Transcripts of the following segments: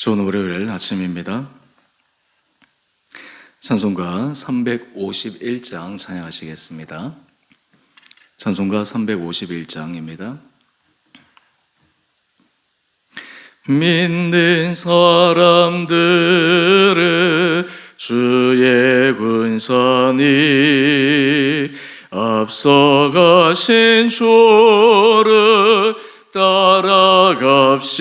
좋은 월요일 아침입니다. 찬송가 351장 찬양하시겠습니다. 찬송가 351장입니다. 믿는 사람들은 주의 군산이 앞서가신 주를 따라갑시다.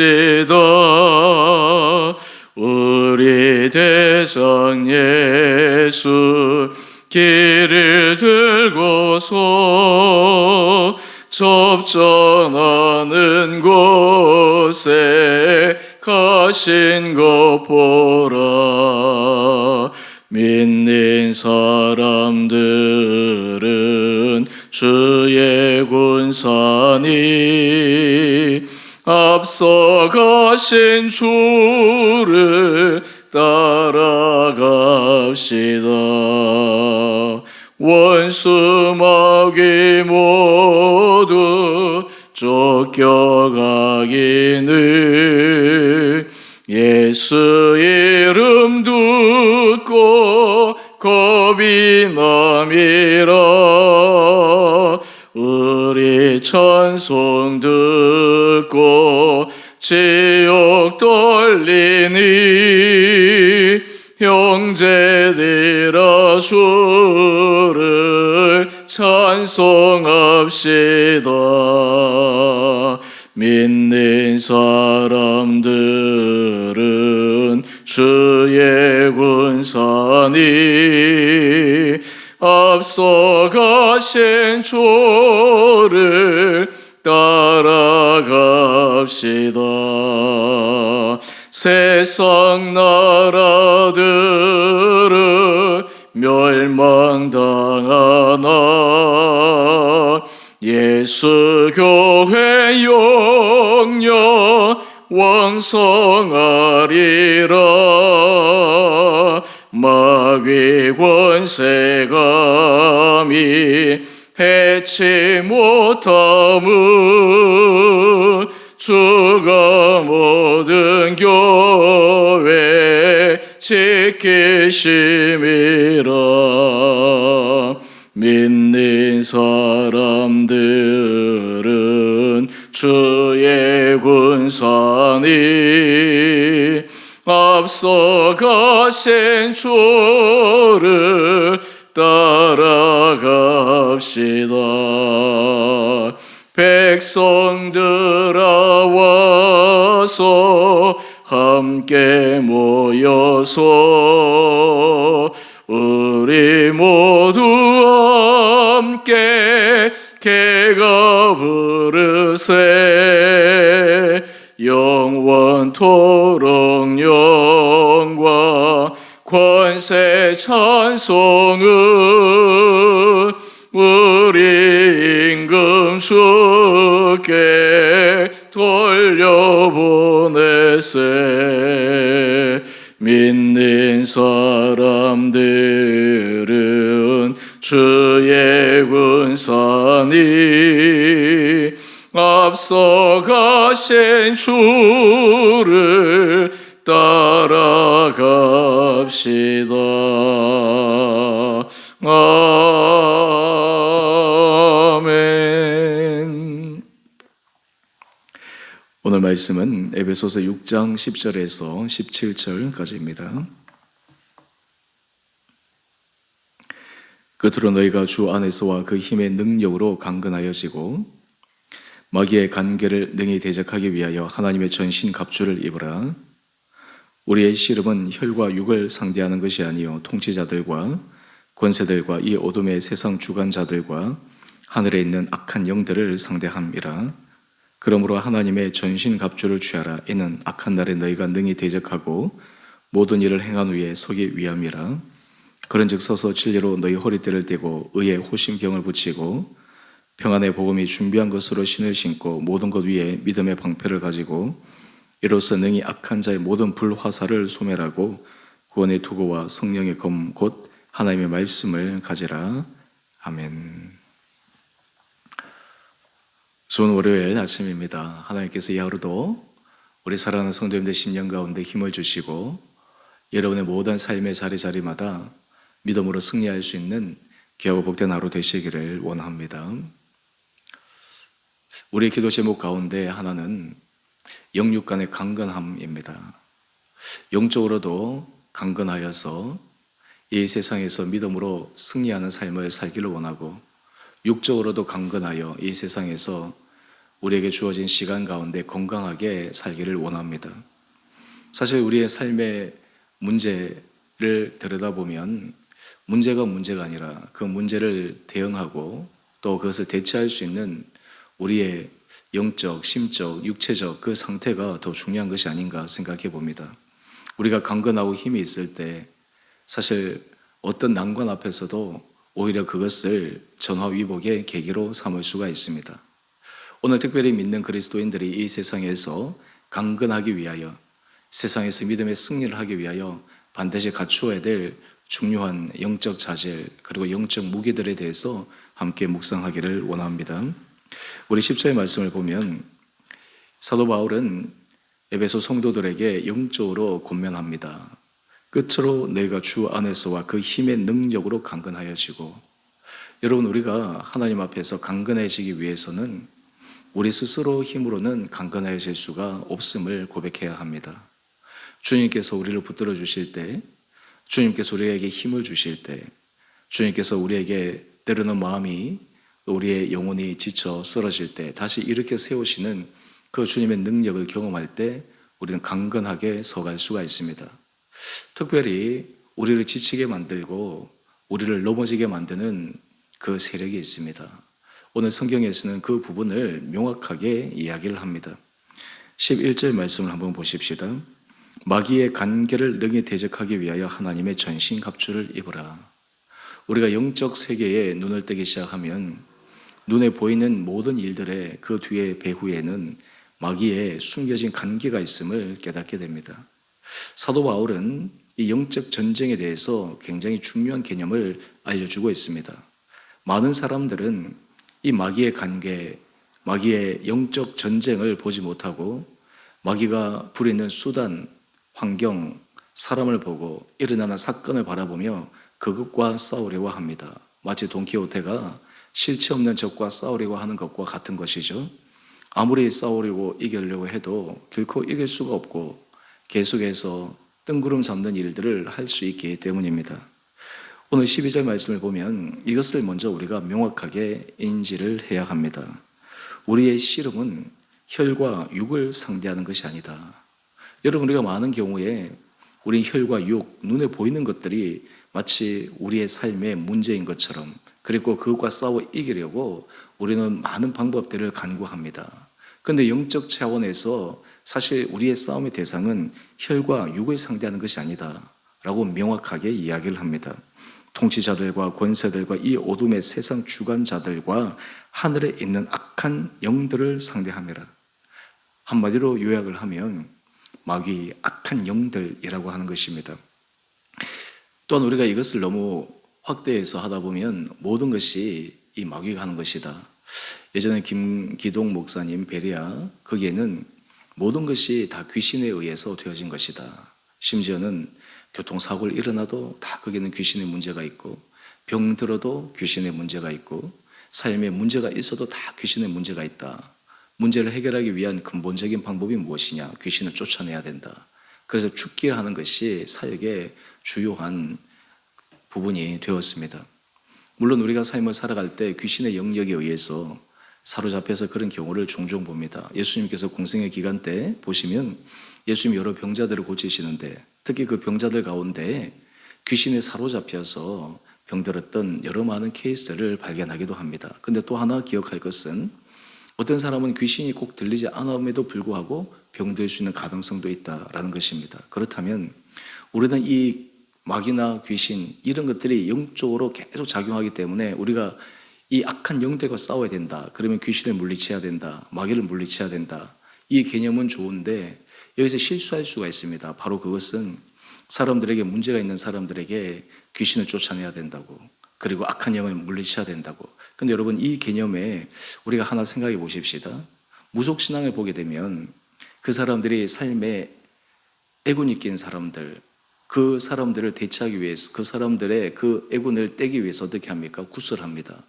우리 대장 예수 길을 들고서 접전하는 곳에 가신 것 보라 믿는 사람들은 주의 군산이 앞서 가신 주를 따라갑시다. 원수 마귀 모두 쫓겨가기는 예수 이름 듣고 겁이 남이라 찬송 듣고 지옥 돌리니 형제들아 주를 찬송합시다. 믿는 사람들은 주의 군산이 앞서가신 주를 따라갑시다. 세상 나라들은 멸망당하나 예수 교회 영영 왕성하리라 마귀 권세감이 해치 못함은 주가 모든 교회 지키심이라. 믿는 사람들은 주의 군산이 앞서 가신 주를 따라갑시다. 백성들아 와서 함께 모여서 우리 모두 함께 개가 부르세 군산이 앞서 가신 주를 따라갑시다. 아멘. 오늘 말씀은 에베소서 6장 10절에서 17절까지입니다. 끝으로 너희가 주 안에서와 그 힘의 능력으로 강건하여지고 마귀의 관계를 능히 대적하기 위하여 하나님의 전신 갑주를 입으라. 우리의 씨름은 혈과 육을 상대하는 것이 아니요 통치자들과 권세들과 이 어둠의 세상 주관자들과 하늘에 있는 악한 영들을 상대함이라. 그러므로 하나님의 전신 갑주를 취하라. 이는 악한 날에 너희가 능히 대적하고 모든 일을 행한 후에 서기 위함이라. 그런즉 서서 진리로 너희 허리띠를 떼고 의의 호심병을 붙이고 평안의 복음이 준비한 것으로 신을 신고 모든 것 위에 믿음의 방패를 가지고 이로써 능히 악한 자의 모든 불화살을 소멸하고 구원의 투구와 성령의 검 곧 하나님의 말씀을 가지라. 아멘. 좋은 월요일 아침입니다. 하나님께서 이 하루도 우리 사랑하는 성도님들 10년 가운데 힘을 주시고 여러분의 모든 삶의 자리자리마다 믿음으로 승리할 수 있는 귀하고 복된 하루 되시기를 원합니다. 우리의 기도 제목 가운데 하나는 영육 간의 강건함입니다. 영적으로도 강건하여서 이 세상에서 믿음으로 승리하는 삶을 살기를 원하고 육적으로도 강건하여 이 세상에서 우리에게 주어진 시간 가운데 건강하게 살기를 원합니다. 사실 우리의 삶의 문제를 들여다보면 문제가 문제가 아니라 그 문제를 대응하고 또 그것을 대처할 수 있는 우리의 영적, 심적, 육체적 그 상태가 더 중요한 것이 아닌가 생각해 봅니다. 우리가 강건하고 힘이 있을 때 사실 어떤 난관 앞에서도 오히려 그것을 전화위복의 계기로 삼을 수가 있습니다. 오늘 특별히 믿는 그리스도인들이 이 세상에서 강건하기 위하여 세상에서 믿음의 승리를 하기 위하여 반드시 갖추어야 될 중요한 영적 자질 그리고 영적 무기들에 대해서 함께 묵상하기를 원합니다. 우리 10절의 말씀을 보면 사도 바울은 에베소 성도들에게 영적으로 권면합니다. 끝으로 내가 주 안에서와 그 힘의 능력으로 강건하여지고 여러분 우리가 하나님 앞에서 강건해지기 위해서는 우리 스스로 힘으로는 강건해질 수가 없음을 고백해야 합니다. 주님께서 우리를 붙들어 주실 때, 주님께서 우리에게 힘을 주실 때, 주님께서 우리에게 때로는 마음이 우리의 영혼이 지쳐 쓰러질 때 다시 이렇게 세우시는 그 주님의 능력을 경험할 때 우리는 강건하게 서갈 수가 있습니다. 특별히 우리를 지치게 만들고 우리를 넘어지게 만드는 그 세력이 있습니다. 오늘 성경에서는 그 부분을 명확하게 이야기를 합니다. 11절 말씀을 한번 보십시다. 마귀의 간계를 능히 대적하기 위하여 하나님의 전신 갑주를 입으라. 우리가 영적 세계에 눈을 뜨기 시작하면 눈에 보이는 모든 일들의 그 뒤에 배후에는 마귀의 숨겨진 간계가 있음을 깨닫게 됩니다. 사도 바울은 이 영적 전쟁에 대해서 굉장히 중요한 개념을 알려주고 있습니다. 많은 사람들은 이 마귀의 관계, 마귀의 영적 전쟁을 보지 못하고 마귀가 부리는 수단, 환경, 사람을 보고 일어나는 사건을 바라보며 그것과 싸우려고 합니다. 마치 돈키호테가 실체 없는 적과 싸우려고 하는 것과 같은 것이죠. 아무리 싸우려고 이기려고 해도 결코 이길 수가 없고 계속해서 뜬구름 잡는 일들을 할 수 있기 때문입니다. 오늘 12절 말씀을 보면 이것을 먼저 우리가 명확하게 인지를 해야 합니다. 우리의 씨름은 혈과 육을 상대하는 것이 아니다. 여러분, 우리가 많은 경우에 우리 혈과 육, 눈에 보이는 것들이 마치 우리의 삶의 문제인 것처럼 그리고 그것과 싸워 이기려고 우리는 많은 방법들을 간구합니다. 그런데 영적 차원에서 사실 우리의 싸움의 대상은 혈과 육을 상대하는 것이 아니다. 라고 명확하게 이야기를 합니다. 통치자들과 권세들과 이 어둠의 세상 주관자들과 하늘에 있는 악한 영들을 상대함이라. 한마디로 요약을 하면 마귀 악한 영들이라고 하는 것입니다. 또한 우리가 이것을 너무 확대해서 하다 보면 모든 것이 이 마귀가 하는 것이다. 예전에 김기동 목사님 베리아 거기에는 모든 것이 다 귀신에 의해서 되어진 것이다. 심지어는 교통사고를 일어나도 다 거기는 귀신의 문제가 있고 병 들어도 귀신의 문제가 있고 삶에 문제가 있어도 다 귀신의 문제가 있다. 문제를 해결하기 위한 근본적인 방법이 무엇이냐? 귀신을 쫓아내야 된다. 그래서 죽기 하는 것이 사역의 주요한 부분이 되었습니다. 물론 우리가 삶을 살아갈 때 귀신의 영역에 의해서 사로잡혀서 그런 경우를 종종 봅니다. 예수님께서 공생의 기간 때 보시면 예수님 여러 병자들을 고치시는데 특히 그 병자들 가운데 귀신에 사로잡혀서 병들었던 여러 많은 케이스를 발견하기도 합니다. 근데 또 하나 기억할 것은 어떤 사람은 귀신이 꼭 들리지 않음에도 불구하고 병들 수 있는 가능성도 있다라는 것입니다. 그렇다면 우리는 이 마귀나 귀신 이런 것들이 영적으로 계속 작용하기 때문에 우리가 이 악한 영들과 싸워야 된다. 그러면 귀신을 물리쳐야 된다. 마귀를 물리쳐야 된다. 이 개념은 좋은데 여기서 실수할 수가 있습니다. 바로 그것은 사람들에게 문제가 있는 사람들에게 귀신을 쫓아내야 된다고. 그리고 악한 영을 물리쳐야 된다고. 근데 여러분 이 개념에 우리가 하나 생각해 보십시다. 무속 신앙을 보게 되면 그 사람들이 삶에 애군이 낀 사람들, 그 사람들을 대체하기 위해서 그 사람들의 그 애군을 떼기 위해서 어떻게 합니까? 구술합니다.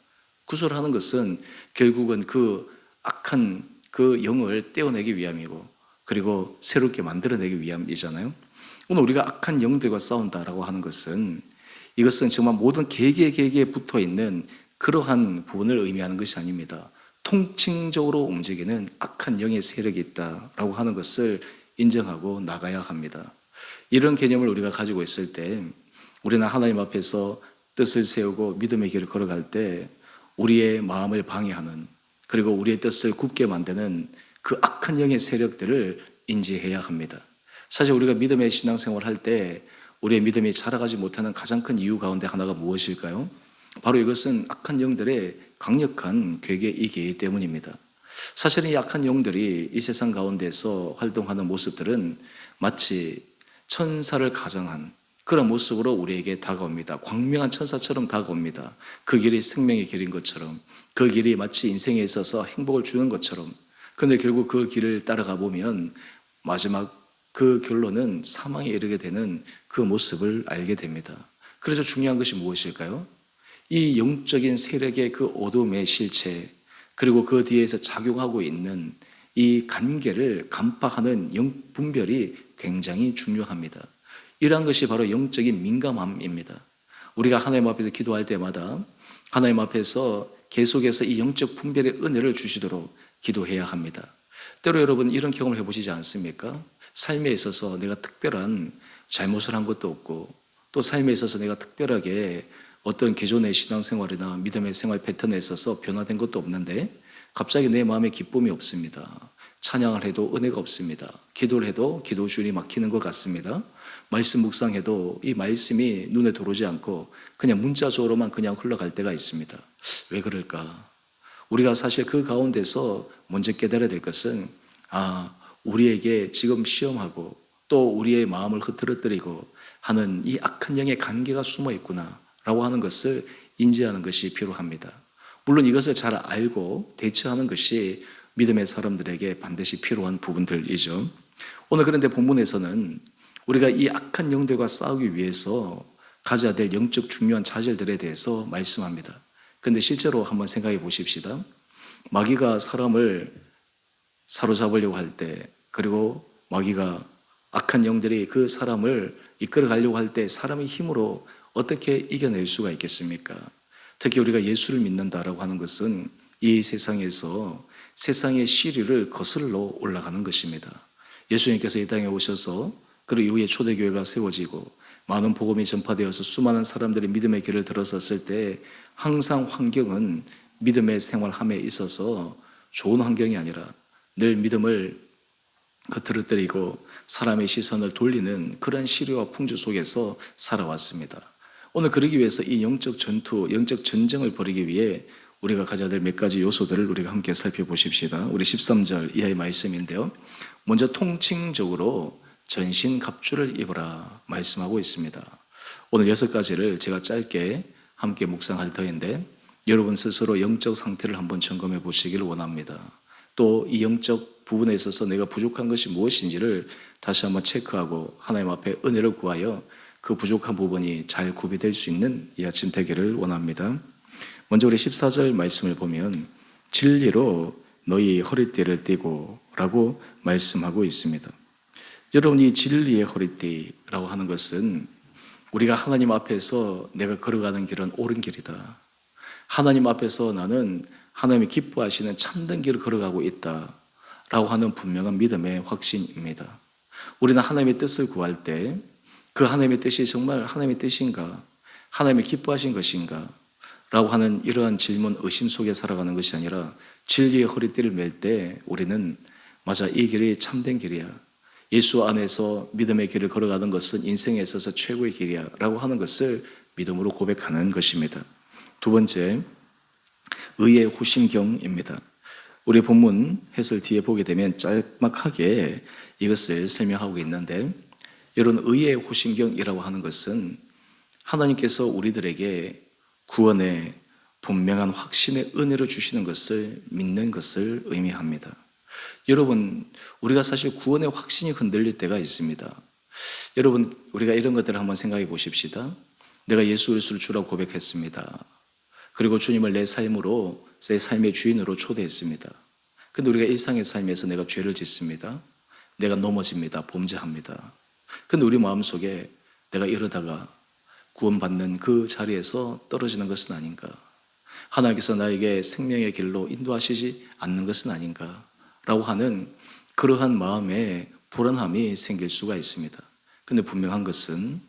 구술하는 것은 결국은 그 악한 그 영을 떼어내기 위함이고 그리고 새롭게 만들어내기 위함이잖아요. 오늘 우리가 악한 영들과 싸운다라고 하는 것은 이것은 정말 모든 개개 개개에 붙어 있는 그러한 부분을 의미하는 것이 아닙니다. 통칭적으로 움직이는 악한 영의 세력이 있다라고 하는 것을 인정하고 나가야 합니다. 이런 개념을 우리가 가지고 있을 때 우리는 하나님 앞에서 뜻을 세우고 믿음의 길을 걸어갈 때 우리의 마음을 방해하는 그리고 우리의 뜻을 굽게 만드는 그 악한 영의 세력들을 인지해야 합니다. 사실 우리가 믿음의 신앙생활 할 때 우리의 믿음이 자라가지 못하는 가장 큰 이유 가운데 하나가 무엇일까요? 바로 이것은 악한 영들의 강력한 괴계이기 때문입니다. 사실은 이 악한 영들이 이 세상 가운데서 활동하는 모습들은 마치 천사를 가정한 그런 모습으로 우리에게 다가옵니다. 광명한 천사처럼 다가옵니다. 그 길이 생명의 길인 것처럼 그 길이 마치 인생에 있어서 행복을 주는 것처럼 근데 결국 그 길을 따라가 보면 마지막 그 결론은 사망에 이르게 되는 그 모습을 알게 됩니다. 그래서 중요한 것이 무엇일까요? 이 영적인 세력의 그 어둠의 실체, 그리고 그 뒤에서 작용하고 있는 이 관계를 간파하는 영 분별이 굉장히 중요합니다. 이러한 것이 바로 영적인 민감함입니다. 우리가 하나님 앞에서 기도할 때마다 하나님 앞에서 계속해서 이 영적 분별의 은혜를 주시도록 기도해야 합니다. 때로 여러분 이런 경험을 해보시지 않습니까? 삶에 있어서 내가 특별한 잘못을 한 것도 없고 또 삶에 있어서 내가 특별하게 어떤 기존의 신앙생활이나 믿음의 생활 패턴에 있어서 변화된 것도 없는데 갑자기 내 마음에 기쁨이 없습니다. 찬양을 해도 은혜가 없습니다. 기도를 해도 기도 줄이 막히는 것 같습니다. 말씀 묵상해도 이 말씀이 눈에 들어오지 않고 그냥 문자적으로만 그냥 흘러갈 때가 있습니다. 왜 그럴까? 우리가 사실 그 가운데서 먼저 깨달아야 될 것은 아, 우리에게 지금 시험하고 또 우리의 마음을 흐트러뜨리고 하는 이 악한 영의 관계가 숨어 있구나 라고 하는 것을 인지하는 것이 필요합니다. 물론 이것을 잘 알고 대처하는 것이 믿음의 사람들에게 반드시 필요한 부분들이죠. 오늘 그런데 본문에서는 우리가 이 악한 영들과 싸우기 위해서 가져야 될 영적 중요한 자질들에 대해서 말씀합니다. 근데 실제로 한번 생각해 보십시다. 마귀가 사람을 사로잡으려고 할 때, 그리고 마귀가 악한 영들이 그 사람을 이끌어 가려고 할 때 사람의 힘으로 어떻게 이겨낼 수가 있겠습니까? 특히 우리가 예수를 믿는다라고 하는 것은 이 세상에서 세상의 시류를 거슬러 올라가는 것입니다. 예수님께서 이 땅에 오셔서 그리고 이후에 초대교회가 세워지고 많은 복음이 전파되어서 수많은 사람들이 믿음의 길을 들어섰을 때 항상 환경은 믿음의 생활함에 있어서 좋은 환경이 아니라 늘 믿음을 겉으로뜨리고 사람의 시선을 돌리는 그런 시류와 풍조 속에서 살아왔습니다. 오늘 그러기 위해서 이 영적 전투, 영적 전쟁을 벌이기 위해 우리가 가져야 될 몇 가지 요소들을 우리가 함께 살펴보십시다. 우리 13절 이하의 말씀인데요. 먼저 통칭적으로 전신 갑주를 입어라 말씀하고 있습니다. 오늘 여섯 가지를 제가 짧게 함께 묵상할 터인데 여러분 스스로 영적 상태를 한번 점검해 보시기를 원합니다. 또 이 영적 부분에 있어서 내가 부족한 것이 무엇인지를 다시 한번 체크하고 하나님 앞에 은혜를 구하여 그 부족한 부분이 잘 구비될 수 있는 이 아침 되기를 원합니다. 먼저 우리 14절 말씀을 보면 진리로 너희 허리띠를 띠고 라고 말씀하고 있습니다. 여러분 이 진리의 허리띠라고 하는 것은 우리가 하나님 앞에서 내가 걸어가는 길은 옳은 길이다. 하나님 앞에서 나는 하나님이 기뻐하시는 참된 길을 걸어가고 있다. 라고 하는 분명한 믿음의 확신입니다. 우리는 하나님의 뜻을 구할 때 그 하나님의 뜻이 정말 하나님의 뜻인가? 하나님이 기뻐하신 것인가? 라고 하는 이러한 질문, 의심 속에 살아가는 것이 아니라 진리의 허리띠를 맬 때 우리는 맞아, 이 길이 참된 길이야. 예수 안에서 믿음의 길을 걸어가는 것은 인생에 있어서 최고의 길이야. 라고 하는 것을 믿음으로 고백하는 것입니다. 두 번째, 의의 호심경입니다. 우리 본문 해설 뒤에 보게 되면 짤막하게 이것을 설명하고 있는데 이런 의의 호심경이라고 하는 것은 하나님께서 우리들에게 구원의 분명한 확신의 은혜를 주시는 것을 믿는 것을 의미합니다. 여러분, 우리가 사실 구원의 확신이 흔들릴 때가 있습니다. 여러분, 우리가 이런 것들을 한번 생각해 보십시다. 내가 예수 그리스도를 주라고 고백했습니다. 그리고 주님을 내 삶으로 내 삶의 주인으로 초대했습니다. 근데 우리가 일상의 삶에서 내가 죄를 짓습니다. 내가 넘어집니다. 범죄합니다. 근데 우리 마음속에 내가 이러다가 구원받는 그 자리에서 떨어지는 것은 아닌가? 하나님께서 나에게 생명의 길로 인도하시지 않는 것은 아닌가? 라고 하는 그러한 마음에 불안함이 생길 수가 있습니다. 근데 분명한 것은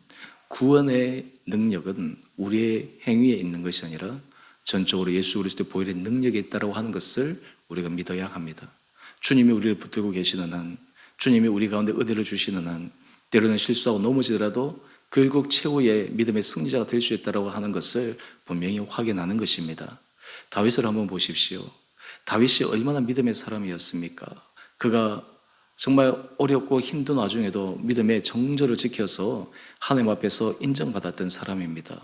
구원의 능력은 우리의 행위에 있는 것이 아니라 전적으로 예수 그리스도의 보혈의 능력이 있다고 하는 것을 우리가 믿어야 합니다. 주님이 우리를 붙들고 계시는 한, 주님이 우리 가운데 은혜를 주시는 한, 때로는 실수하고 넘어지더라도 결국 최후의 믿음의 승리자가 될 수 있다고 하는 것을 분명히 확인하는 것입니다. 다윗을 한번 보십시오. 다윗이 얼마나 믿음의 사람이었습니까? 그가 정말 어렵고 힘든 와중에도 믿음의 정절을 지켜서 하나님 앞에서 인정받았던 사람입니다.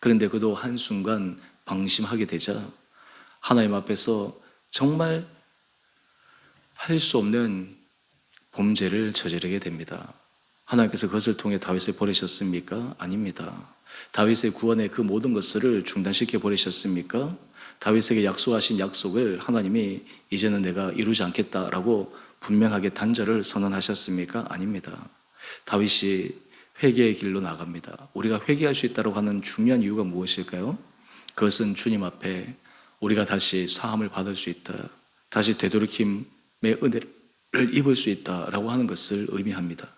그런데 그도 한순간 방심하게 되자 하나님 앞에서 정말 할 수 없는 범죄를 저지르게 됩니다. 하나님께서 그것을 통해 다윗을 버리셨습니까? 아닙니다. 다윗의 구원의 그 모든 것을 중단시켜 버리셨습니까? 다윗에게 약속하신 약속을 하나님이 이제는 내가 이루지 않겠다라고 분명하게 단절을 선언하셨습니까? 아닙니다. 다윗이 회개의 길로 나갑니다. 우리가 회개할 수 있다고 하는 중요한 이유가 무엇일까요? 그것은 주님 앞에 우리가 다시 사함을 받을 수 있다. 다시 되돌이킴의 은혜를 입을 수 있다라고 하는 것을 의미합니다.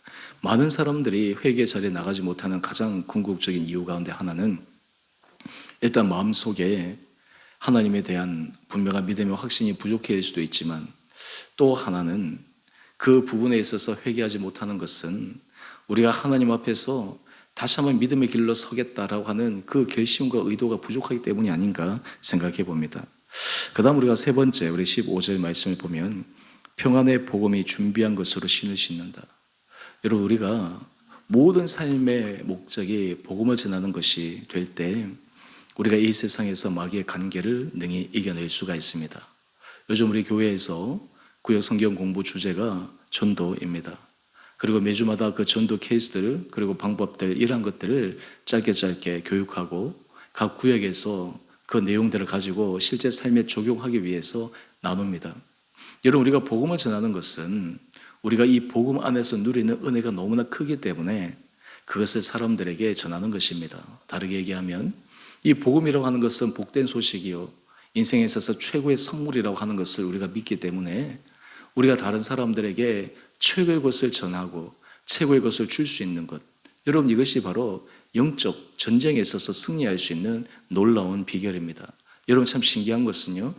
많은 사람들이 회개 자리에 나가지 못하는 가장 궁극적인 이유 가운데 하나는 일단 마음속에 하나님에 대한 분명한 믿음의 확신이 부족해일 수도 있지만 또 하나는 그 부분에 있어서 회개하지 못하는 것은 우리가 하나님 앞에서 다시 한번 믿음의 길로 서겠다라고 하는 그 결심과 의도가 부족하기 때문이 아닌가 생각해 봅니다. 그 다음 우리가 세 번째, 우리 15절 말씀을 보면 평안의 복음이 준비한 것으로 신을 신는다. 여러분, 우리가 모든 삶의 목적이 복음을 전하는 것이 될 때 우리가 이 세상에서 마귀의 관계를 능히 이겨낼 수가 있습니다. 요즘 우리 교회에서 구역 성경 공부 주제가 전도입니다. 그리고 매주마다 그 전도 케이스들 그리고 방법들 이러한 것들을 짧게 짧게 교육하고 각 구역에서 그 내용들을 가지고 실제 삶에 적용하기 위해서 나눕니다. 여러분 우리가 복음을 전하는 것은 우리가 이 복음 안에서 누리는 은혜가 너무나 크기 때문에 그것을 사람들에게 전하는 것입니다. 다르게 얘기하면 이 복음이라고 하는 것은 복된 소식이요 인생에 있어서 최고의 선물이라고 하는 것을 우리가 믿기 때문에 우리가 다른 사람들에게 최고의 것을 전하고 최고의 것을 줄 수 있는 것. 여러분 이것이 바로 영적 전쟁에 있어서 승리할 수 있는 놀라운 비결입니다. 여러분 참 신기한 것은요.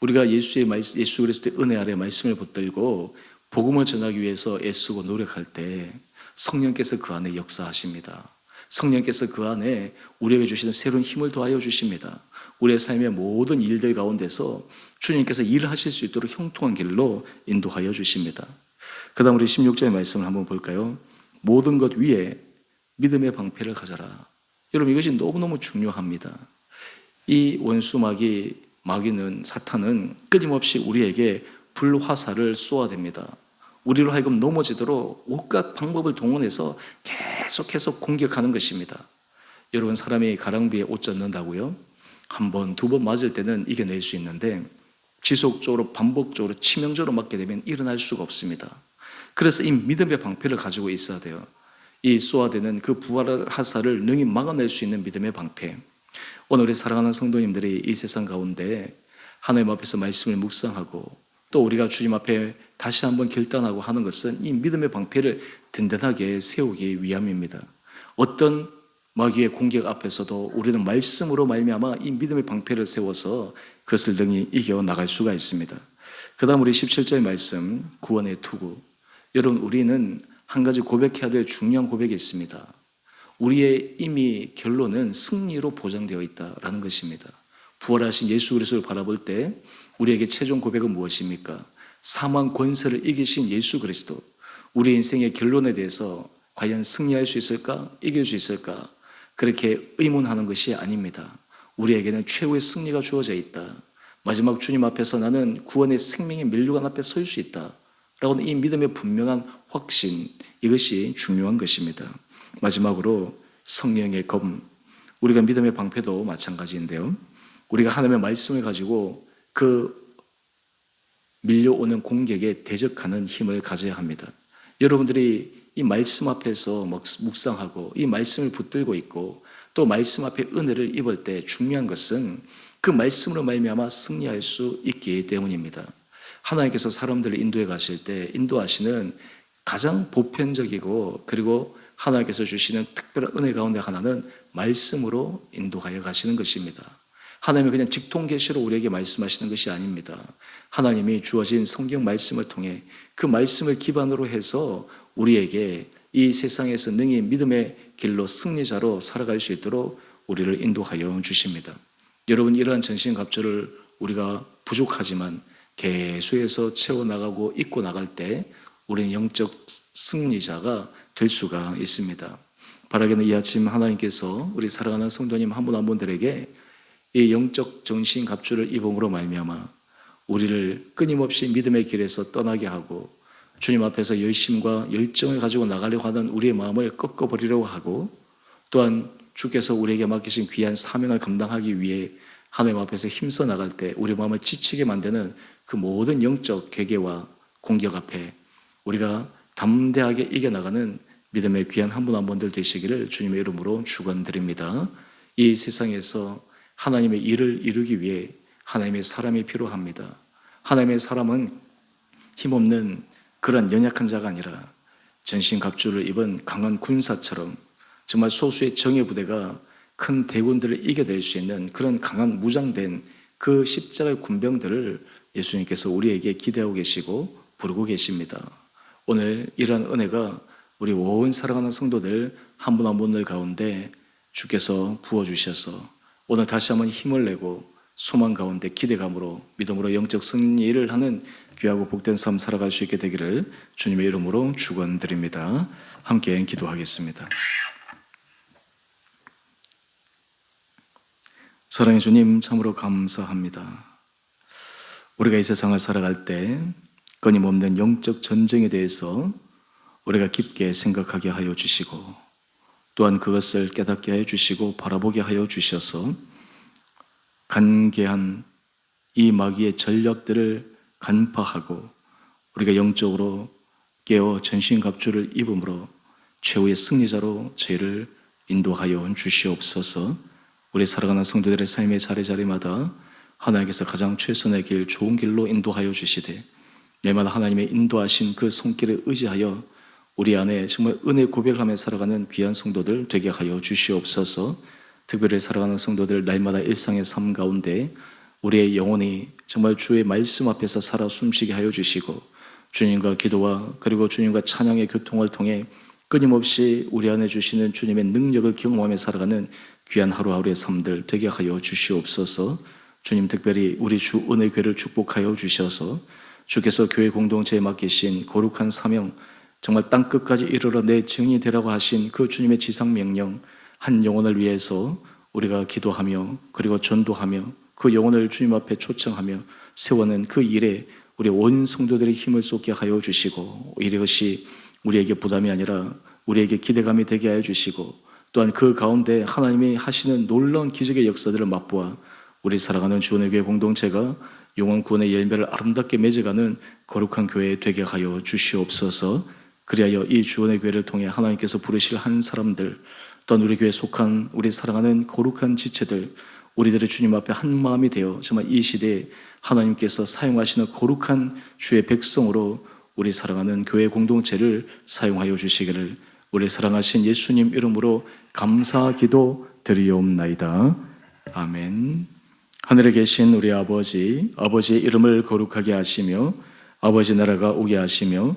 우리가 예수의 말씀, 예수 그리스도의 은혜 아래 말씀을 붙들고 복음을 전하기 위해서 애쓰고 노력할 때 성령께서 그 안에 역사하십니다. 성령께서 그 안에 우리에게 주시는 새로운 힘을 더하여 주십니다. 우리의 삶의 모든 일들 가운데서 주님께서 일을 하실 수 있도록 형통한 길로 인도하여 주십니다. 그 다음 우리 16절의 말씀을 한번 볼까요? 모든 것 위에 믿음의 방패를 가져라. 여러분 이것이 너무너무 중요합니다. 이 원수 마귀, 마귀는 사탄은 끊임없이 우리에게 불화살을 쏘아댑니다. 우리로 하여금 넘어지도록 온갖 방법을 동원해서 계속해서 공격하는 것입니다. 여러분 사람이 가랑비에 옷 젖는다고요? 한 번, 두 번 맞을 때는 이겨낼 수 있는데 지속적으로 반복적으로 치명적으로 맞게 되면 일어날 수가 없습니다. 그래서 이 믿음의 방패를 가지고 있어야 돼요. 이 쏘아대는 그 부활 하사를 능히 막아낼 수 있는 믿음의 방패. 오늘 우리 사랑하는 성도님들이 이 세상 가운데 하나님 앞에서 말씀을 묵상하고 또 우리가 주님 앞에 다시 한번 결단하고 하는 것은 이 믿음의 방패를 든든하게 세우기 위함입니다. 어떤 마귀의 공격 앞에서도 우리는 말씀으로 말미암아 이 믿음의 방패를 세워서 그것을 능히 이겨 나갈 수가 있습니다. 그다음 우리 17절 말씀 구원의 투구. 여러분 우리는 한 가지 고백해야 될 중요한 고백이 있습니다. 우리의 이미 결론은 승리로 보장되어 있다라는 것입니다. 부활하신 예수 그리스도를 바라볼 때 우리에게 최종 고백은 무엇입니까? 사망 권세를 이기신 예수 그리스도. 우리 인생의 결론에 대해서 과연 승리할 수 있을까? 이길 수 있을까? 그렇게 의문하는 것이 아닙니다. 우리에게는 최후의 승리가 주어져 있다. 마지막 주님 앞에서 나는 구원의 생명의 멸류관 앞에 설 수 있다. 라고는 이 믿음의 분명한 확신, 이것이 중요한 것입니다. 마지막으로 성령의 검, 우리가 믿음의 방패도 마찬가지인데요. 우리가 하나님의 말씀을 가지고 그 밀려오는 공격에 대적하는 힘을 가져야 합니다. 여러분들이 이 말씀 앞에서 묵상하고 이 말씀을 붙들고 있고 또 말씀 앞에 은혜를 입을 때 중요한 것은 그 말씀으로 말미암아 승리할 수 있기 때문입니다. 하나님께서 사람들을 인도해 가실 때 인도하시는 가장 보편적이고 그리고 하나님께서 주시는 특별한 은혜 가운데 하나는 말씀으로 인도하여 가시는 것입니다. 하나님이 그냥 직통 계시로 우리에게 말씀하시는 것이 아닙니다. 하나님이 주어진 성경 말씀을 통해 그 말씀을 기반으로 해서 우리에게 이 세상에서 능히 믿음의 길로 승리자로 살아갈 수 있도록 우리를 인도하여 주십니다. 여러분 이러한 전신갑주를 우리가 부족하지만 계속해서 채워나가고 입고 나갈 때 우리는 영적 승리자가 될 수가 있습니다. 바라기는 이 아침 하나님께서 우리 사랑하는 성도님 한 분 한 분들에게 이 영적 정신 갑주를 입음으로 말미암아 우리를 끊임없이 믿음의 길에서 떠나게 하고 주님 앞에서 열심과 열정을 가지고 나가려고 하는 우리의 마음을 꺾어버리려고 하고 또한 주께서 우리에게 맡기신 귀한 사명을 감당하기 위해 하나님 앞에서 힘써 나갈 때 우리 마음을 지치게 만드는 그 모든 영적 괴계와 공격 앞에 우리가 담대하게 이겨나가는 믿음의 귀한 한 분 한 분들 되시기를 주님의 이름으로 축원드립니다. 이 세상에서 하나님의 일을 이루기 위해 하나님의 사람이 필요합니다. 하나님의 사람은 힘없는 그런 연약한 자가 아니라 전신갑주를 입은 강한 군사처럼 정말 소수의 정예 부대가 큰 대군들을 이겨낼 수 있는 그런 강한 무장된 그 십자가의 군병들을 예수님께서 우리에게 기대하고 계시고 부르고 계십니다. 오늘 이러한 은혜가 우리 온 사랑하는 성도들 한 분 한 분들 가운데 주께서 부어주셔서 오늘 다시 한번 힘을 내고 소망 가운데 기대감으로 믿음으로 영적 승리를 하는 귀하고 복된 삶 살아갈 수 있게 되기를 주님의 이름으로 축원드립니다. 함께 기도하겠습니다. 사랑의 주님 참으로 감사합니다. 우리가 이 세상을 살아갈 때 끊임없는 영적 전쟁에 대해서 우리가 깊게 생각하게 하여 주시고 또한 그것을 깨닫게 하여 주시고 바라보게 하여 주셔서 간계한 이 마귀의 전략들을 간파하고 우리가 영적으로 깨어 전신갑주를 입음으로 최후의 승리자로 죄를 인도하여 주시옵소서. 우리 살아가는 성도들의 삶의 자리자리마다 하나님께서 가장 최선의 길, 좋은 길로 인도하여 주시되 내마다 하나님의 인도하신 그 손길에 의지하여 우리 안에 정말 은혜 고백하며 살아가는 귀한 성도들 되게 하여 주시옵소서. 특별히 살아가는 성도들 날마다 일상의 삶 가운데 우리의 영혼이 정말 주의 말씀 앞에서 살아 숨쉬게 하여 주시고 주님과 기도와 그리고 주님과 찬양의 교통을 통해 끊임없이 우리 안에 주시는 주님의 능력을 경험하며 살아가는 귀한 하루하루의 삶들 되게 하여 주시옵소서. 주님 특별히 우리 주 은혜 교회를 축복하여 주셔서 주께서 교회 공동체에 맡기신 거룩한 사명 정말 땅 끝까지 이르러 내 증인이 되라고 하신 그 주님의 지상 명령 한 영혼을 위해서 우리가 기도하며 그리고 전도하며 그 영혼을 주님 앞에 초청하며 세워는 그 일에 우리 온 성도들의 힘을 쏟게 하여 주시고 이것이 우리에게 부담이 아니라 우리에게 기대감이 되게 하여 주시고 또한 그 가운데 하나님이 하시는 놀라운 기적의 역사들을 맛보아 우리 살아가는 주원의 교회 공동체가 영원 구원의 열매를 아름답게 맺어가는 거룩한 교회 되게 하여 주시옵소서. 그리하여 이 주원의 교회를 통해 하나님께서 부르실 한 사람들, 또한 우리 교회에 속한 우리 사랑하는 거룩한 지체들, 우리들의 주님 앞에 한 마음이 되어 정말 이 시대에 하나님께서 사용하시는 거룩한 주의 백성으로 우리 사랑하는 교회 공동체를 사용하여 주시기를 우리 사랑하신 예수님 이름으로 감사 기도 드리옵나이다. 아멘. 하늘에 계신 우리 아버지, 아버지의 이름을 거룩하게 하시며 아버지 나라가 오게 하시며